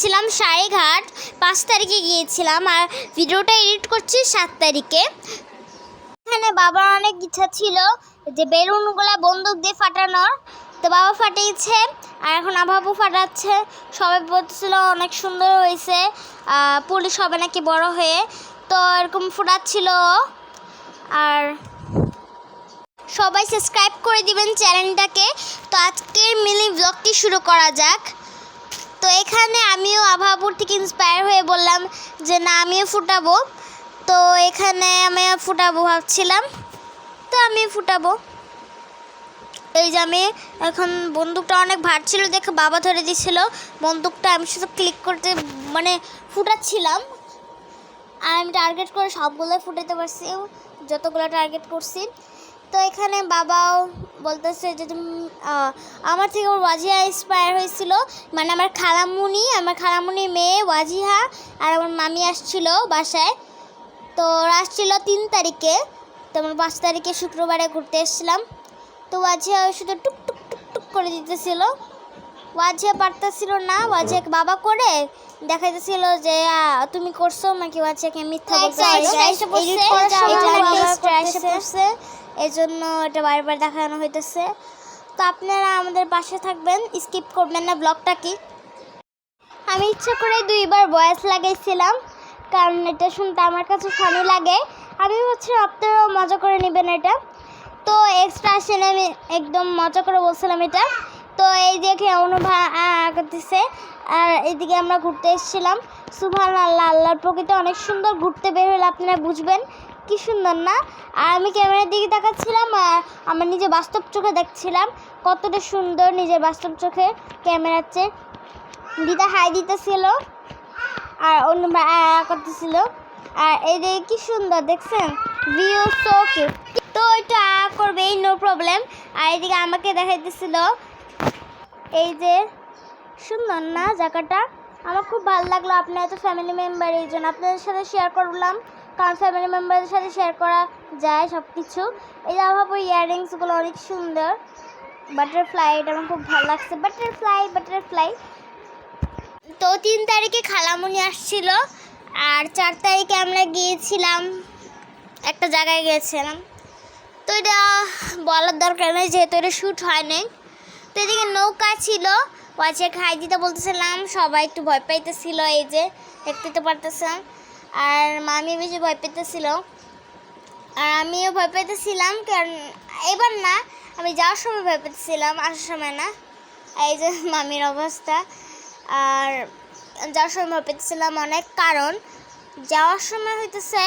গিয়েছিলাম সারেঘাট পাঁচ তারিখে গিয়েছিলাম আর ভিডিওটা এডিট করছি সাত তারিখে। এখানে বাবার অনেক ইচ্ছা ছিল যে বেলুনগুলো বন্দুক দিয়ে ফাটানোর। তো বাবা ফাটিয়েছে আর এখন আভাবু ফাটাচ্ছে। সবাই বলছিল অনেক সুন্দর হয়েছে। পুলিশ হবে নাকি বড় হয়ে। তো এরকম ফুটাচ্ছিল। আর সবাই সাবস্ক্রাইব করে দিবেন চ্যানেলটাকে। তো আজকের মিনি ব্লগটি শুরু করা যাক। তো এখানে আমিও আভাপুর থেকে ইন্সপায়ার হয়ে বললাম যে, না, আমিও ফুটাবো। তো এখানে আমি ফুটাবো ভাবছিলাম। তো আমি ফুটাবো। এই যে আমি এখন বন্দুকটা অনেক ভার ছিল দেখে বাবা ধরে দিছিল। বন্দুকটা আমি শুধু ক্লিক করতে মানে ফুটাচ্ছিলাম। আর আমি টার্গেট করে সবগুলোই ফুটাতে পারছি। যতগুলো টার্গেট করছি। তো এখানে বাবাও বলতেছে যে তুমি আমার থেকে ওর ওয়াজিহা ইন্সপায়ার হয়েছিল মানে আমার খালামুনি আমার খালামুনির মেয়ে ওয়াজিহা আর আমার মামি আসছিল বাসায় তো ওরা আসছিল তিন তারিখে তো আমার পাঁচ তারিখে শুক্রবারে ঘুরতে এসেছিলাম তো ওয়াজিহা শুধু টুক টুক টুক টুক করে দিতেছিল ওয়াজিয়া পারতেছিল না ওয়াজিয়াকে বাবা করে দেখাইতেছিল যে তুমি করছ নাকি ওয়াজিয়াকে মিথ্যা বলতে এই জন্য এটা বারবার দেখানো হইতেছে। তো আপনারা আমাদের পাশে থাকবেন, স্কিপ করবেন না ব্লগটা কি? আমি ইচ্ছা করে দুইবার ভয়েস লাগাইছিলাম, কারণ এটা শুনতে আমার কাছে ফানি লাগে। আমি হচ্ছে আপনারাও মজা করে নেবেন এটা। তো এক্সট্রা আসেন, আমি একদম মজা করে বলছিলাম এটা। তো এই দেখে অনুভা করতেছে, আর এইদিকে আমরা ঘুরতে এসেছিলাম। সুভান আল্লাহ আল্লাহর প্রকৃতি অনেক সুন্দর, ঘুরতে বের হলে আপনারা বুঝবেন। কি সুন্দর না? আর আমি ক্যামেরার দিকে তাকাচ্ছিলাম, আর আমার নিজে বাস্তব চোখে দেখছিলাম কতটা সুন্দর নিজের বাস্তব চোখে ক্যামেরার চেয়ে। দিদা হাই দিতেছিল, আর অন্য করতেছিল। আর এই যে কি সুন্দর, দেখছেন? ভিউ সো কিউট তো এটা করবেই নো প্রবলেম আর এদিকে আমাকে দেখাইতেছিল, এই যে সুন্দর না জায়গাটা? আমার খুব ভালো লাগল, আপনার তো ফ্যামিলি মেম্বার এই জন্য আপনাদের সাথে শেয়ার করলাম। কারণ ফ্যামিলি মেম্বারদের সাথে শেয়ার করা যায় সব কিছু এই ভাবো ইয়াররিংসগুলো অনেক সুন্দর। বাটারফ্লাই এটা আমার খুব ভালো লাগছে। বাটারফ্লাই বাটারফ্লাই তো তিন তারিখে খালামুনি আসছিল আর চার তারিখে আমরা গিয়েছিলাম, একটা জায়গায় গিয়েছিলাম। তো এটা বলার দরকার নেই, যেহেতু এটা শ্যুট হয় নাই। তো এদিকে নৌকা ছিল ওয়াচে খাই দিতে বলতেছিলাম, সবাই একটু ভয় পাইতেছিল, এই যে দেখতে তো পারতেছিলাম আর মামি বেশি ভয় পেতেছিল। আর আমিও ভয় পেতেছিলাম, কারণ এবার না, আমি যাওয়ার সময় ভয় পেতেছিলাম, আসার সময় না। এই যে মামির অবস্থা। আর যাওয়ার সময় ভয় পেতেছিলাম অনেক, কারণ যাওয়ার সময় হইতেছে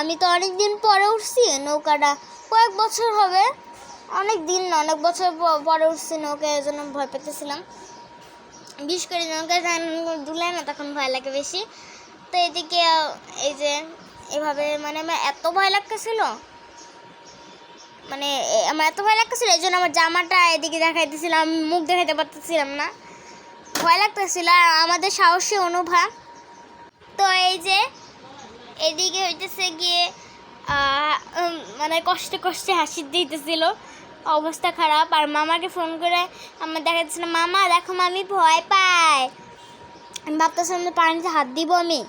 আমি তো অনেক দিন পরে উঠছি, নৌকাটা কয়েক বছর হবে। অনেক দিন না, অনেক বছর পরে উঠছি নৌকা এই জন্য ভয় পেতেছিলাম। বিশেষ করে নৌকা দুলে না, তখন ভয় লাগে বেশি। তো এদিকে, এই যে, এভাবে মানে আমার এত ভয় লাগতেছিল। মানে আমার এত ভয় লাগতেছিল, এই জন্য আমার জামাটা এদিকে দেখাইতেছিলাম মুখ দেখাইতে পারতেছিলাম না। ভয় লাগতেছিল, আর আমাদের সাহসী অনুভা। তো এই যে, এদিকে হইতেছে গিয়ে মানে কষ্টে কষ্টে হাসি দিতেছিল। অবস্থা খারাপ, আর মামাকে ফোন করে আমার দেখাচ্ছিল মামা, দেখো, মামি ভয় পায়। আমি ভাবতেছিলাম পানিতে হাত দিব আমি।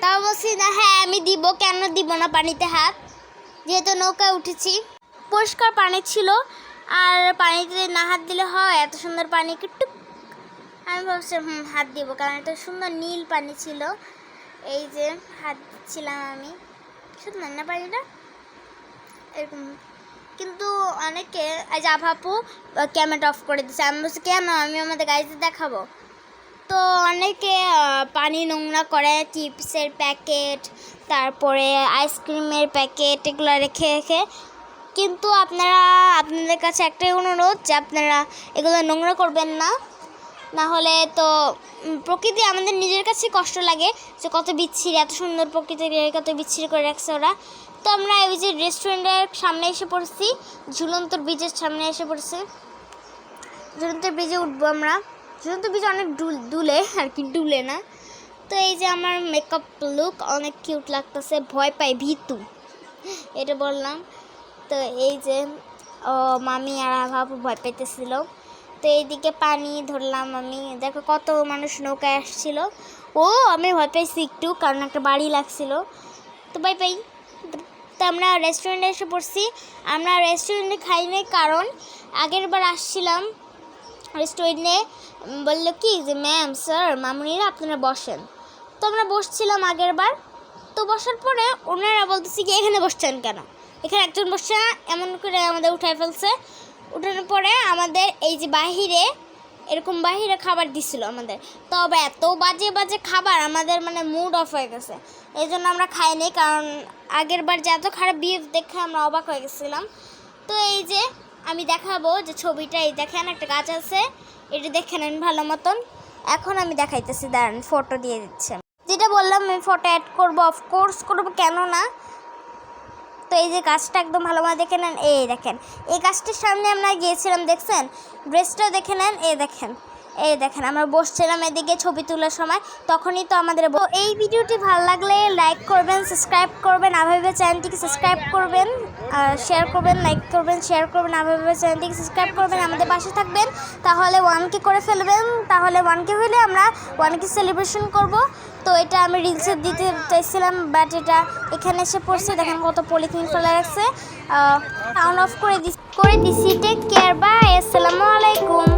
তাও বলছি না হ্যাঁ আমি দিব, কেন দিব না পানিতে হাত? যেহেতু নৌকায় উঠেছি। পরিষ্কার পানি ছিল, আর পানিতে না হাত দিলে হয়, এত সুন্দর পানি টুক। আমি ভাবছি, হুম, হাত দিব, কারণ এত সুন্দর নীল পানি ছিল। এই যে, হাত দিচ্ছিলাম আমি। সুন্দর না পানিটা? এরকম। কিন্তু অনেকে আজ আভাপু ক্যামেরা অফ করে দিচ্ছে। আমি বলছি, কেন? আমি আমাদের গাড়িতে দেখাবো। তো অনেকে পানি নোংরা করে, চিপসের প্যাকেট, তারপরে আইসক্রিমের প্যাকেট এগুলো রেখে রেখে। কিন্তু আপনারা, আপনাদের কাছে একটাই অনুরোধ যে আপনারা এগুলো নোংরা করবেন না। না হলে তো প্রকৃতি আমাদের নিজের কাছে কষ্ট লাগে যে কত বিচ্ছিরি, এত সুন্দর প্রকৃতি কত বিচ্ছিরি করে রাখছে ওরা। তো আমরা এই যে রেস্টুরেন্টের সামনে এসে পড়ছি, ঝুলন্ত ব্রিজের সামনে এসে পড়ছি। ঝুলন্ত ব্রিজে উঠবো আমরা। ঝুলন্ত ব্রিজ অনেক দুলে আর কি, ডুলে না। তো এই যে আমার মেকআপ লুক অনেক কিউট লাগতেছে, ভয় পাই ভীতু। এটা বললাম। তো এই যে, ও মামি আর ভাবু ভয় পাইতেছিল। তো এইদিকে পানি ধরলাম আমি। দেখো কত মানুষ নৌকায় আসছিল। ও, আমি ভয় পাইছি একটু, কারণ একটা বাড়ি লাগছিল। তো বাই পাই তো আমরা রেস্টুরেন্টে এসে পড়ছি। আমরা রেস্টুরেন্টে খাইনি, কারণ আগের বার আসছিলাম। রেস্টুরেন্টে বলল কি যে ম্যাম স্যার মামুনিরা আপনারা বসেন। তো আমরা বসছিলাম আগের বার। তো বসার পরে ওনারা বলতেছি কি, এখানে বসছেন কেন? এখানে একজন বসছে এমন করে আমাদের উঠায় ফেলছে। উঠানোর পরে আমাদের এই যে বাহিরে, এরকম বাহিরে খাবার দিছিল আমাদের। তবে এত বাজে বাজে খাবার আমাদের মানে মুড অফ হয়ে গেছে। এই জন্য আমরা খাইনি, কারণ আগের বার যে এত খারাপ বিহেভ দেখে আমরা অবাক হয়ে গেছিলাম। তো এই যে আমি দেখাবো যে ছবিটা, এই দেখেন একটা গাছ আছে, এটা দেখে নেন ভালো মতন। এখন আমি দেখাইতেছি, দাঁড়ান ফটো দিয়ে দিচ্ছে। যেটা বললাম, আমি ফটো অ্যাড করব অফকোর্স করব, কেন না? তো এই যে গাছটা একদম ভালোভাবে দেখে নেন, এই দেখেন। এই গাছটির সামনে আমরা গিয়েছিলাম, দেখছেন? ড্রেসটাও দেখে নেন, এই দেখেন। এই দেখেন, আমরা বসছিলাম এদিকে ছবি তোলার সময়, তখনই তো আমাদের এই ভিডিওটি ভালো লাগলে লাইক করবেন সাবস্ক্রাইব করবেন আভাবে চ্যানেলটিকে সাবস্ক্রাইব করবেন শেয়ার করবেন লাইক করবেন শেয়ার করবেন আভাবে চ্যানেলটিকে সাবস্ক্রাইব করবেন, আমাদের পাশে থাকবেন, তাহলে ওয়ানকে করে ফেলবেন, তাহলে ওয়ানকে হলে আমরা ওয়ানকে সেলিব্রেশন করব। তো এটা আমি রিলসে দিতে চাইছিলাম বাট এটা এখানে এসে পড়ছে, দেখেন কত পলিথিন ফেলে রাখছে। সাউন্ড অফ করে দিস করে দিছি টেক কেয়ার বাই আসসালামু আলাইকুম।